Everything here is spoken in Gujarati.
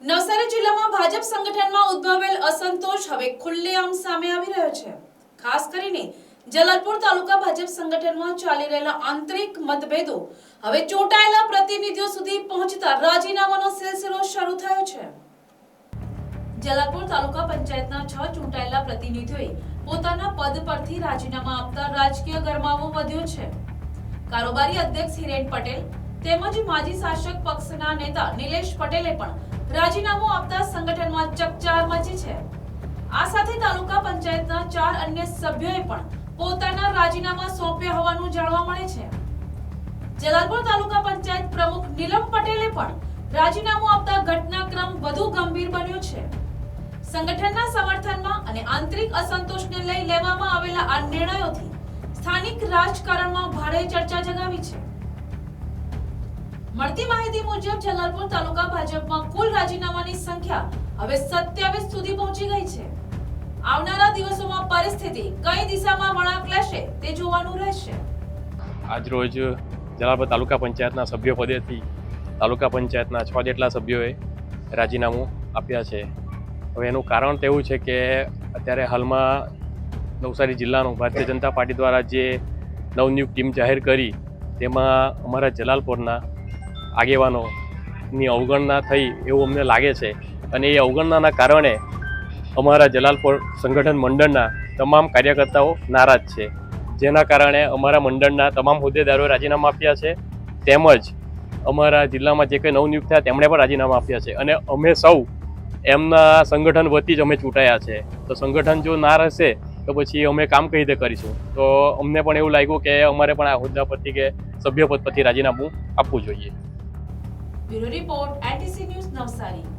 નવસારી જિલ્લામાં ભાજપ સંગઠનમાં ઉદ્ભવેલ અસંતોષ હવે ખુલ્લેઆમ સામે આવી રહ્યો છે. ખાસ કરીને જલાલપુર તાલુકા ભાજપ સંગઠનમાં ચાલી રહેલા આંતરિક મતભેદો હવે ચોંટાયેલા પ્રતિનિધિઓ સુધી પહોંચતા રાજીનામાનો સિલસિલો શરૂ થયો છે. જલાલપુર તાલુકા પંચાયતના છ ચૂંટાયેલા પ્રતિનિધિઓએ પોતાના પદ પરથી રાજીનામા આપતા રાજકીય ગરમાવો વધ્યો છે. કારોબારી અધ્યક્ષ હિરેન પટેલ તેમજ માજી શાસક પક્ષના નેતા નિલેશ પટેલે પણ રાજીનામું આપતા સંગઠનમાં ચકચાર મચી છે. આ સાથે તાલુકા પંચાયતના ચાર અન્ય સભ્યોએ પણ પોતાના રાજીનામા સોંપ્યા હોવાનું જાણવા મળે છે. જલાલપુર તાલુકા પંચાયત પ્રમુખ નીલમ પટેલે પણ રાજીનામું આપતા ઘટનાક્રમ વધુ ગંભીર બન્યો છે. સંગઠનના સમર્થનમાં અને આંતરિક અસંતોષને લઈ લેવામાં આવેલા આ નિર્ણયોથી સ્થાનિક રાજકારણમાં ભારે ચર્ચા જગાવી છે. મળતી માહિતી મુજબ જલાલપુર તાલુકા ભાજપમાં કુલ રાજીનામાની સંખ્યા હવે સત્યાવીસ સુધી પહોંચી ગઈ છે. આવનારા દિવસોમાં પરિસ્થિતિ કઈ દિશામાં વળાંક લેશે તે જોવાનું રહેશે. આજરોજ જલાલપુર તાલુકા પંચાયતના સભ્ય પદેથી તાલુકા પંચાયતના છ જેટલા સભ્યોએ રાજીનામું આપ્યા છે. હવે એનું કારણ તેવું છે કે અત્યારે હાલમાં નવસારી જિલ્લાનું ભારતીય જનતા પાર્ટી દ્વારા જે નવનિયુક્ત ટીમ જાહેર કરી, તેમાં અમારા જલાલપુરના આગેવાનોની અવગણના થઈ એવું અમને લાગે છે. અને એ અવગણનાના કારણે અમારા જલાલપોર સંગઠન મંડળના તમામ કાર્યકર્તાઓ નારાજ છે. જેના કારણે અમારા મંડળના તમામ હોદ્દેદારોએ રાજીનામા આપ્યા છે. તેમજ અમારા જિલ્લામાં જે કંઈ નવનિયુક્ત થયા તેમણે પણ રાજીનામા આપ્યા છે. અને અમે સૌ એમના સંગઠન વતી જ અમે ચૂંટાયા છે. તો સંગઠન જો ના રહેશે તો પછી અમે કામ કઈ રીતે કરીશું? તો અમને પણ એવું લાગ્યું કે અમારે પણ આ હોદ્દા પરથી કે સભ્યપદ પરથી રાજીનામું આપવું જોઈએ. Bureau report ATC news Navsari.